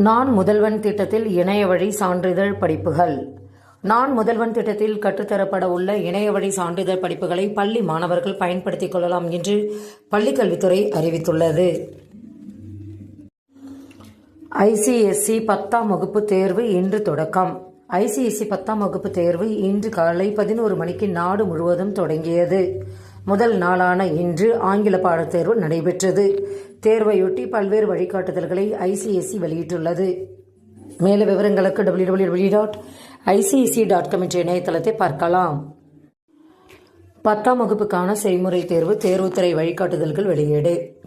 நான் முதல்வன் திட்டத்தில் இணைய வழி சான்றிதழ் படிப்புகள். நான் முதல்வன் திட்டத்தில் கற்றுத்தரப்பட உள்ள இணைய வழி சான்றிதழ் படிப்புகளை பள்ளி மாணவர்கள் பயன்படுத்திக் கொள்ளலாம் என்று பள்ளிக்கல்வித்துறை அறிவித்துள்ளது. ஐசிஎஸ்சி பத்தாம் வகுப்பு தேர்வு இன்று தொடக்கம். ஐசிஎஸ்சி பத்தாம் வகுப்பு தேர்வு இன்று காலை பதினோரு மணிக்கு நாடு முழுவதும் தொடங்கியது. முதல் நாளான இன்று ஆங்கில பாடத் தேர்வு நடைபெற்றது. தேர்வையொட்டி பல்வேறு வழிகாட்டுதல்களை ஐசிஎஸ்சி வெளியிட்டுள்ளது. மேலும் விவரங்களுக்கு W W W dot ICSE dot com என்ற இணையதளத்தை பார்க்கலாம். பத்தாம் வகுப்புக்கான செய்முறை தேர்வு தேர்வுத்துறை வழிகாட்டுதல்கள் வெளியீடு.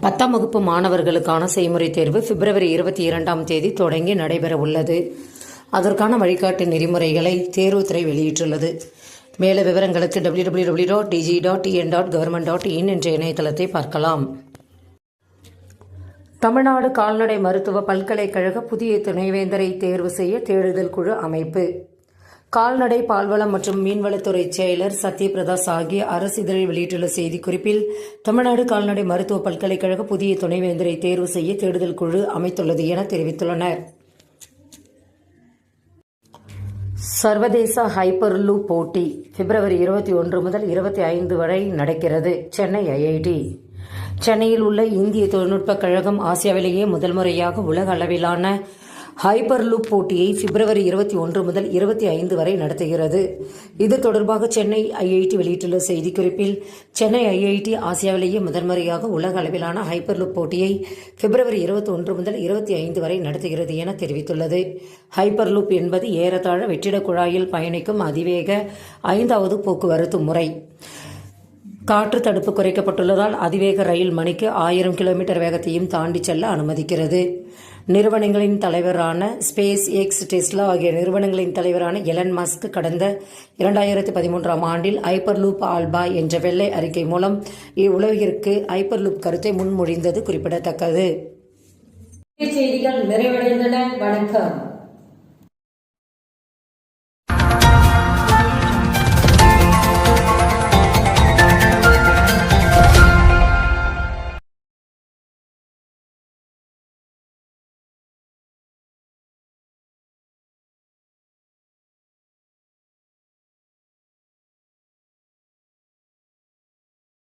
பத்தாம் வகுப்பு மாணவர்களுக்கான செய்முறை தேர்வு பிப்ரவரி இருபத்தி இரண்டாம் தேதி தொடங்கி நடைபெற உள்ளது அதற்கான வழிகாட்டு நெறிமுறைகளை தேர்வுத்துறை வெளியிட்டுள்ளது. மேல விவரங்களுக்கு W W W dot DG dot TN dot government dot in என்ற இணையதளத்தை பார்க்கலாம். தமிழ்நாடு கால்நடை மருத்துவ பல்கலைக்கழக புதிய துணைவேந்தரை தேர்வு செய்ய தேடுதல் குழு அமைப்பு. கால்நடை பால்வளம் மற்றும் மீன்வளத்துறை செயலர் சத்யபிரதா சாகி அரசிதழில் வெளியிட்டுள்ள செய்திக்குறிப்பில் தமிழ்நாடு கால்நடை மருத்துவ பல்கலைக்கழக புதிய துணைவேந்தரை தேர்வு செய்ய தேடுதல் குழு அமைத்துள்ளது என தெரிவித்துள்ளனர். சர்வதேச ஹைப்பர் லூப் போட்டி பிப்ரவரி இருபத்தி ஒன்று முதல் இருபத்தி ஐந்து வரை நடக்கிறது சென்னை ஐஐடி. சென்னையில் உள்ள இந்திய தொழில்நுட்பக் கழகம் ஆசியாவிலேயே முதல் முறையாக உலக அளவிலான ஹைப்பர் லூப் போட்டியை பிப்ரவரி இருபத்தி ஒன்று முதல் இருபத்தி ஐந்து வரை நடத்துகிறது. இது தொடர்பாக சென்னை ஐஐடி வெளியிட்டுள்ள செய்திக்குறிப்பில் சென்னை ஐஐடி ஆசியாவிலேயே முதன்முறையாக உலக அளவிலான ஹைப்பர் லூப் போட்டியை பிப்ரவரி இருபத்தி ஒன்று முதல் இருபத்தி ஐந்து வரை நடத்துகிறது என தெரிவித்துள்ளது. ஹைப்பர் லூப் என்பது ஏறத்தாழ வெற்றிட குழாயில் பயணிக்கும் அதிவேக ஐந்தாவது போக்குவரத்து முறை. காற்று தடுப்பு குறைக்கப்பட்டுள்ளதால் அதிவேக ரயில் மணிக்கு ஆயிரம் கிலோமீட்டர் வேகத்தையும் தாண்டி செல்ல அனுமதிக்கிறது. நிறுவனங்களின் தலைவரான ஸ்பேஸ் எக்ஸ் டெஸ்லா ஆகிய நிறுவனங்களின் தலைவரான எலன் மஸ்க் கடந்த இரண்டாயிரத்தி பதிமூன்றாம் ஆண்டில் ஹைப்பர்லூப் ஆல்பா என்ற வெள்ளை அறிக்கை மூலம் இவ்வுலகிற்கு ஹைப்பர்லூப் கருத்தை முன்மொழிந்தது குறிப்பிடத்தக்கது. செய்திகள் நிறைவடைந்தன. வணக்கம்.